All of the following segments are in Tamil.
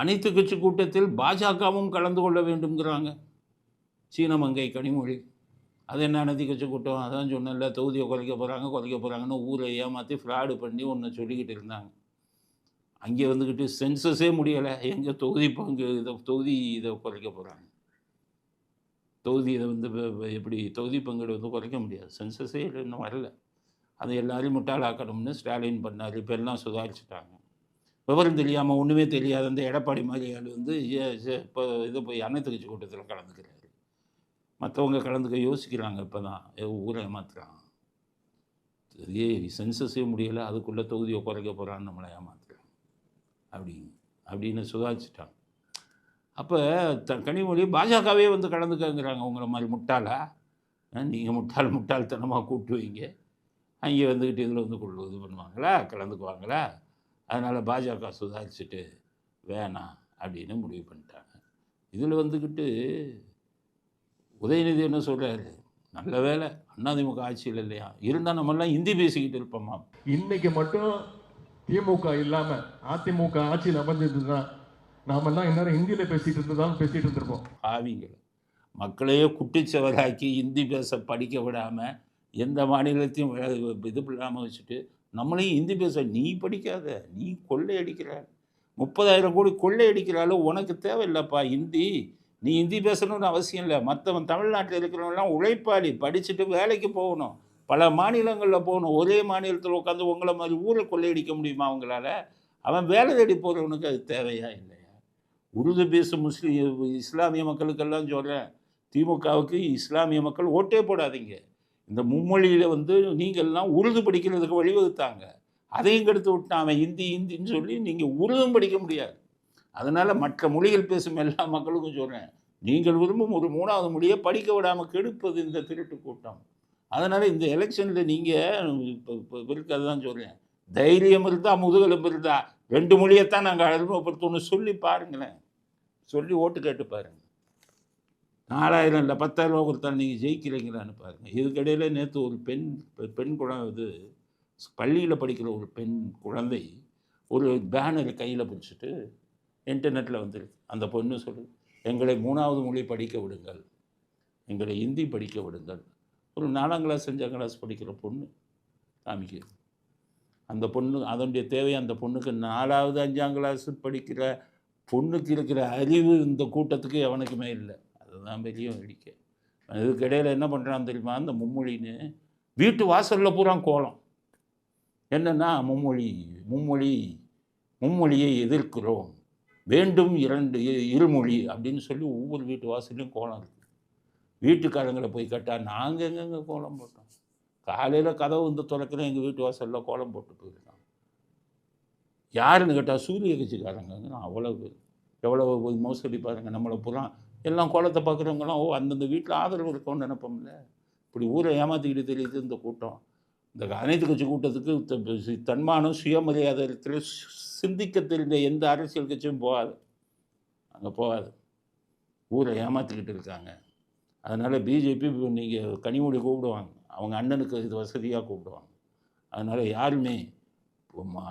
அனைத்து கட்சி கூட்டத்தில் பாஜகவும் கலந்து கொள்ள வேண்டும்ங்கிறாங்க. சீன மங்கை கனிமொழி. அது என்ன அனைத்து கட்சி கூட்டம்? அதான் சொன்னல தொகுதியை குறைக்க போகிறாங்க குறைக்க போகிறாங்கன்னு ஊரை ஏமாற்றி ஃப்ராடு பண்ணி ஒன்று சொல்லிக்கிட்டு இருந்தாங்க. அங்கே வந்துக்கிட்டு சென்சஸே முடியலை. எங்கே தொகுதி பங்கு இதை தொகுதி இதை குறைக்க போகிறாங்க தொகுதி இதை வந்து எப்படி தொகுதி பங்கீடு வந்து குறைக்க முடியாது. சென்சஸே இன்னும் வரல. அதை எல்லாரையும் முட்டாளாக்கணும்னு ஸ்டாலின் பண்ணார். இப்போ எல்லாம் சுதாரிச்சுட்டாங்க. விவரம் தெரியாமல் ஒன்றுமே தெரியாத அந்த எடப்பாடி மாதிரி ஆள் வந்து இப்போ இதை போய் அனைத்து கட்சி கூட்டத்தில் கலந்துக்கிறாரு. மற்றவங்க கலந்துக்க யோசிக்கிறாங்க இப்போ தான் ஊரை ஏமாத்துறான். ஏ சென்சஸே முடியலை. அதுக்குள்ளே தொகுதியை குறைக்க போகிறான்னு நம்மளை ஏமாத்துறான் அப்படி அப்படின்னு சுதாரிச்சிட்டாங்க. அப்போ த கனிமொழி பாஜகவே வந்து கலந்துக்கங்கிறாங்க உங்களை மாதிரி முட்டாளா? நீங்கள் முட்டாள் முட்டாள்தனமாக கூப்பிட்டு வைங்க. அங்கே வந்துக்கிட்டு இதில் வந்து கொள்ளு இது பண்ணுவாங்களா? கலந்துக்குவாங்களா? அதனால் பாஜக சுதாரிச்சுட்டு வேணாம் அப்படின்னு முடிவு பண்ணிட்டாங்க. இதில் வந்துக்கிட்டு உதயநிதி என்ன சொல்கிறாரு நல்ல வேலை அதிமுக ஆட்சியில் இல்லையா? இருந்தால் நம்மெல்லாம் ஹிந்தி பேசிக்கிட்டு இருப்போமா? இன்னைக்கு மட்டும் திமுக இல்லாம அதிமுக ஆட்சியில் அமைஞ்சிருந்ததுன்னா நாமெல்லாம் இந்நேரம் ஹிந்தியில பேசிட்டு இருந்ததாலும் பேசிட்டு இருந்திருப்போம். ஆவிங்களை. மக்களையே குட்டிச்சவராக்கி ஹிந்தி பேச படிக்க விடாமல் எந்த மாநிலத்தையும் இது இல்லாமல் வச்சுட்டு நம்மளையும் ஹிந்தி பேச நீ படிக்காத நீ கொள்ளை அடிக்கிற முப்பதாயிரம் கோடி கொள்ளை அடிக்கிறாலும் உனக்கு தேவையில்லைப்பா ஹிந்தி நீ ஹிந்தி பேசணும்னு அவசியம் இல்லை. மற்றவன் தமிழ்நாட்டில் இருக்கிறவங்களாம் உழைப்பாளி படிச்சுட்டு வேலைக்கு போகணும். பல மாநிலங்களில் போகணும். ஒரே மாநிலத்தில் உட்காந்து உங்களை மாதிரி ஊரை கொள்ளையடிக்க முடியுமா அவங்களால? அவன் வேலை தேடி போகிறவனுக்கு அது தேவையா இல்லையா? உருது பேசும் முஸ்லீம் இஸ்லாமிய மக்களுக்கெல்லாம் சொல்கிறேன் திமுகவுக்கு இஸ்லாமிய மக்கள் ஓட்டே போடாதீங்க. இந்த மும்மொழியில் வந்து நீங்கள்லாம் உருது படிக்கிறதுக்கு வழிவகுத்தாங்க. அதையும் கெடுத்து விட்டான் அவன் ஹிந்தி ஹிந்தின்னு சொல்லி நீங்கள் உருதும் படிக்க முடியாது. அதனால் மற்ற மொழிகள் பேசும் எல்லா மக்களுக்கும் சொல்கிறேன் நீங்கள் விரும்பும் ஒரு மூணாவது மொழியை படிக்க விடாமல் கெடுப்பது இந்த திருட்டு கூட்டம். அதனால் இந்த எலெக்ஷனில் நீங்கள் இப்போ இப்போ இருக்கிறது தான் சொல்கிறேன் தைரியம் இருந்தால் முதுகெலும்பு இருந்தால் ரெண்டு மொழியைத்தான் நாங்கள் அறிமுகப்படுத்தணும்னு சொல்லி பாருங்களேன். சொல்லி ஓட்டு கேட்டு பாருங்கள் நாலாயிரம் இல்லை பத்தாயிரம் ரூபா கொடுத்தா நீங்கள் ஜெயிக்கிறீங்களான்னு பாருங்கள் இதுக்கிடையில் நேற்று ஒரு பெண் பெண் குழந்தை இது பள்ளியில் படிக்கிற ஒரு பெண் குழந்தை ஒரு பேனரை கையில் பிடிச்சிட்டு இன்டர்நெட்டில் வந்துருக்கு. அந்த பொண்ணு சொல்லு எங்களை மூணாவது மொழி படிக்க விடுங்கள். எங்களை ஹிந்தி படிக்க விடுங்கள். ஒரு நாலாம் கிளாஸ் அஞ்சாம் கிளாஸ் படிக்கிற பொண்ணு காமிக்குது. அந்த பொண்ணு அதனுடைய தேவை அந்த பொண்ணுக்கு நாலாவது அஞ்சாம் கிளாஸ் படிக்கிற பொண்ணுக்கு இருக்கிற அறிவு இந்த கூட்டத்துக்கு எவனுக்குமே இல்லை. அதுதான் பெரிய வேடிக்கை. இதுக்கிடையில் இடையில என்ன பண்ணுறான் தெரியுமா? அந்த மும்மொழின்னு வீட்டு வாசலில் பூரா கோலம். என்னென்னா மும்மொழி மும்மொழி மும்மொழியை எதிர்க்கிறோம். வேண்டும் இரண்டு இருமொழி அப்படின்னு சொல்லி ஒவ்வொரு வீட்டு வாசலையும் கோலம் இருக்குது வீட்டுக்காரங்களை போய் கேட்டால் நாங்கள் எங்கெங்க கோலம் போட்டோம்? காலையில் கதவு வந்து திறக்கிறேன் எங்கள் வீட்டு வாசலில் கோலம் போட்டு போயிருக்கான். யாருன்னு கேட்டால் சூரிய கட்சிக்காரங்க. அவ்வளோ பேர் எவ்வளோ போய் மோசடி பாருங்கள் நம்மளை புறம் எல்லாம் கோலத்தை பார்க்குறவங்களாம் ஓ அந்தந்த வீட்டில் ஆதரவு இருக்கோன்னு நினைப்போம்ல. இப்படி ஊரை ஏமாற்றிக்கிட்டு தெரியுது இந்த கூட்டம். இந்த அனைத்து கட்சி கூட்டத்துக்கு தன்மானம் சுயமரியாதை சிந்திக்க தெரிந்த எந்த அரசியல் கட்சியும் போகாது. அங்கே போகாது. ஊரை ஏமாற்றிக்கிட்டு இருக்காங்க. அதனால் பிஜேபி நீங்கள் கனிமொழி கூப்பிடுவாங்க. அவங்க அண்ணனுக்கு இது வசதியாக கூப்பிடுவாங்க. அதனால் யாருமே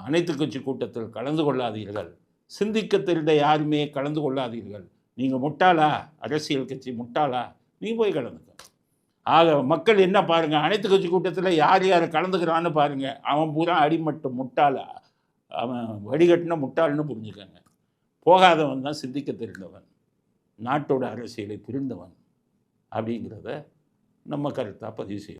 அனைத்து கட்சி கூட்டத்தில் கலந்து கொள்ளாதீர்கள். சிந்திக்க தெரிந்த யாருமே கலந்து கொள்ளாதீர்கள். நீங்கள் முட்டாளா? அரசியல் கட்சி முட்டாளா? நீ போய் கலந்துக்க. ஆக மக்கள் என்ன பாருங்க அனைத்து கட்சி கூட்டத்தில் யார் யார் கலந்துக்கிறான்னு பாருங்கள் அவன் பூரா அடிமட்டு முட்டாளா? அவன் வடிகட்டின முட்டாள்னு புரிஞ்சுக்கங்க. போகாதவன் தான் சிந்திக்க தெரிந்தவன். நாட்டோட அரசியலை புரிந்தவன். அப்படிங்கிறத நம்ம கருத்தாக பதிவு செய்யும்